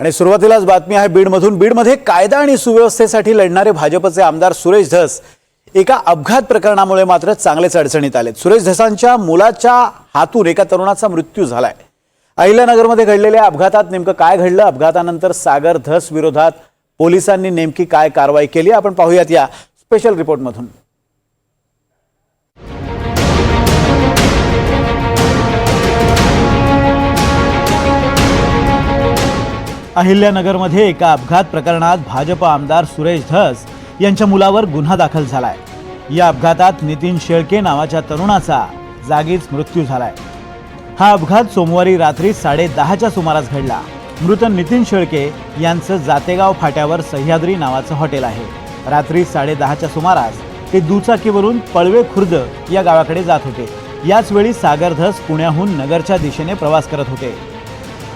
आणि सुरुवातीलाच बातमी आहे बीडमधून. बीडमध्ये कायदा आणि सुव्यवस्थेसाठी लढणारे भाजपचे आमदार सुरेश धस एका अपघात प्रकरणामुळे मात्र चांगलेच अडचणीत आलेत. सुरेश धसांच्या मुलाच्या हातून एका तरुणाचा मृत्यू झालाय. अहिल्यानगरमध्ये घडलेल्या अपघातात नेमकं काय घडलं? अपघातानंतर सागर धस विरोधात पोलिसांनी नेमकी काय कारवाई केली? आपण पाहूयात या स्पेशल रिपोर्टमधून अहिल्यानगरमध्ये एका अपघात प्रकरणात भाजप आमदार सुरेश धस यांच्या मुलावर गुन्हा दाखल झालाय. या अपघातात नितीन शेळके नावाच्या तरुणाचा जागीच मृत्यू झालाय. हा अपघात सोमवारी रात्री साडे दहाच्या सुमारास घडला. मृत नितीन शेळके यांचं जातेगाव फाट्यावर सह्याद्री नावाचं हॉटेल आहे. रात्री साडे दहाच्या सुमारास ते दुचाकीवरून पळवे खुर्द या गावाकडे जात होते. याच वेळी सागर धस पुण्याहून नगरच्या दिशेने प्रवास करत होते.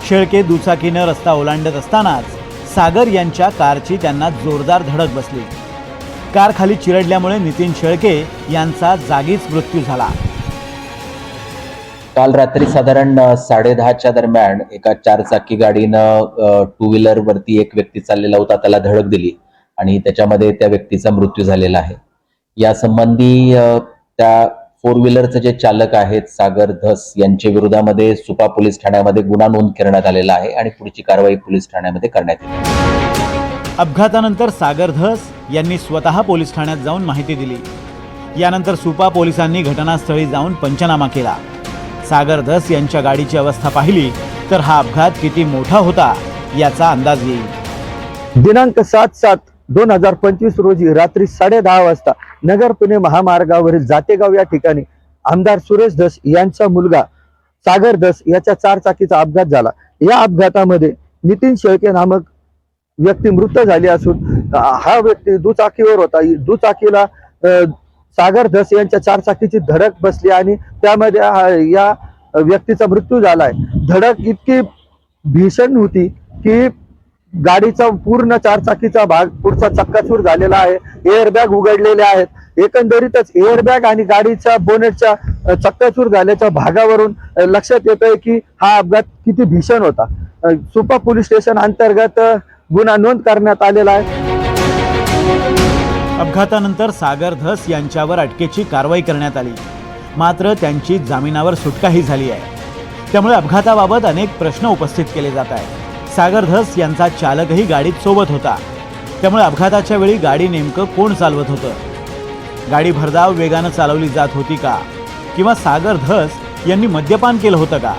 शेळके दुचाकीनं रस्ता ओलांडत असतानाच सागर यांच्या कारची त्यांना जोरदार धडक बसली. कार खाली चिरडल्यामुळे नितीन शेळके यांचा जागीच मृत्यू झाला. काल रात्री साधारण साडेदहाच्या दरम्यान एका चारचाकी गाडीनं टू व्हीलर वरती एक व्यक्ती चाललेला होता त्याला धडक दिली आणि त्याच्यामध्ये त्या व्यक्तीचा मृत्यू झालेला आहे. या संबंधी त्या फोर व्हीलरचे जे चालक आहेत सागर धस यांच्या विरोधामध्ये सुपा पोलीस ठाण्यामध्ये गुन्हा नोंद करण्यात आलेला आहे आणि पुढची कारवाई पोलीस ठाण्यामध्ये करण्यात येईल. अपघातानंतर सागर धस यांनी स्वतः पोलीस ठाण्यात जाऊन माहिती दिली. यानंतर सुपा पोलिसांनी घटनास्थळी जाऊन पंचनामा केला. सागर धस यांच्या गाडीची अवस्था पाहिली तर हा अपघात किती मोठा होता याचा अंदाज येईल. दिनांक सात सात दोन हजार पंचवीस रोजी रात्री साडे दहा वाजता नगर पुणे महामार्गावरील जातेगाव या ठिकाणी आमदार सुरेश दस यांचा मुलगा सागर दस याच्या चार चाकीचा अपघात झाला. या अपघातामध्ये नितीन शेळके नामक व्यक्ती मृत झाली असून हा व्यक्ती दुचाकीवर होता. दुचाकीला सागर धस यांच्या चार चाकीची धडक बसली आणि त्यामध्ये या व्यक्तीचा मृत्यू झालाय. धडक इतकी भीषण होती की गाडीचा पूर्ण चारचाकीचा भाग पुढचा चक्काचूर झालेला आहे. एअरबॅग उघडलेले आहेत. एकंदरीतच एअरबॅग आणि गाडीच्या बोनेटच्या चक्काचूर झाल्याच्या भागावरून लक्षात लक्षात येतंय की हा अपघात किती भीषण होता. सुपा पोलीस स्टेशन अंतर्गत गुन्हा नोंद करण्यात आलेला आहे. अपघातानंतर सागर धस यांच्यावर अटकेची कारवाई करण्यात आली. मात्र त्यांची जामिनावर सुटकाही झाली आहे. त्यामुळे अपघाताबाबत अनेक प्रश्न उपस्थित केले जात आहेत. सागर धस यांचा चालकही गाडीत सोबत होता. त्यामुळे अपघाताच्या वेळी गाडी नेमकं कोण चालवत होतं? गाडी भरधाव वेगानं चालवली जात होती का? किंवा सागर धस यांनी मद्यपान केलं होतं का?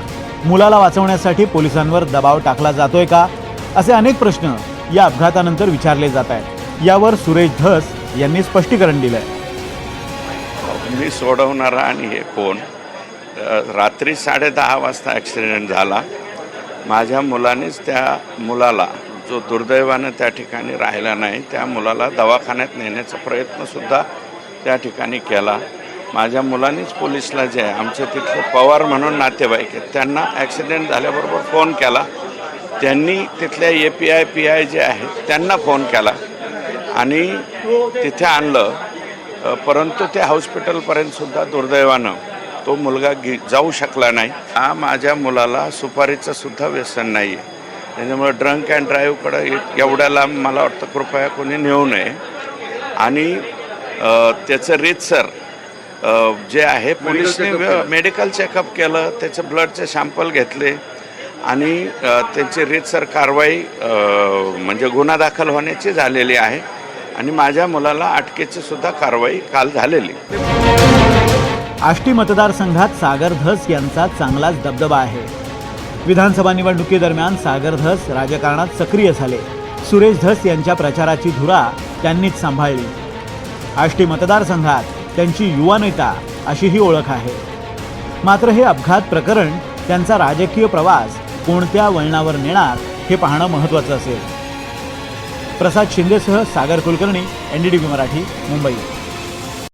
मुलाला वाचवण्यासाठी पोलिसांवर दबाव टाकला जातोय का? असे अनेक प्रश्न या अपघातानंतर विचारले जात आहेत. यावर सुरेश धस यांनी स्पष्टीकरण दिलंय. मी सोडवणारा आणि हे कोण? रात्री साडे दहा वाजता ॲक्सिडेंट झाला. माझ्या मुलानेच त्या मुलाला जो दुर्दैवानं त्या ठिकाणी राहिला नाही त्या मुलाला दवाखान्यात नेण्याचा प्रयत्नसुद्धा त्या ठिकाणी केला. माझ्या मुलानेच पोलिसला जे आहे आमचे तिथले पवार म्हणून नातेवाईक आहेत त्यांना ॲक्सिडेंट झाल्याबरोबर फोन केला. त्यांनी तिथल्या A P I P I जे आहेत त्यांना फोन केला आणि तिथे आणलं. परंतु त्या हॉस्पिटलपर्यंतसुद्धा दुर्दैवानं तो मुलगा गे जाऊ शकला नाही. हा माझ्या मुलाला सुपारीचं सुद्धा व्यसन नाही आहे त्याच्यामुळे ड्रंक अँड ड्राईव्हकडं एवढ्या लांब मला वाटतं कृपया कोणी नेऊ नये. आणि त्याचं रीतसर जे आहे पोलिसने मेडिकल चेकअप केलं त्याचं ब्लडचे सॅम्पल घेतले. आणि त्यांची रीतसर कारवाई म्हणजे गुन्हा दाखल होण्याची झालेली आहे. आणि माझ्या मुलाला अटकेची सुद्धा कारवाई काल झालेली. आष्टी मतदारसंघात सागर धस यांचा चांगलाच दबदबा आहे. विधानसभा निवडणुकीदरम्यान सागर धस राजकारणात सक्रिय झाले. सुरेश धस यांच्या प्रचाराची धुरा त्यांनीच सांभाळली. आष्टी मतदारसंघात त्यांची युवा नेता अशीही ओळख आहे. मात्र हे अपघात प्रकरण त्यांचा राजकीय प्रवास कोणत्या वळणावर नेणार हे पाहणं महत्त्वाचं असेल. Prasad शिंदेसह Sagar Kulkarni N D T V Marathi Mumbai.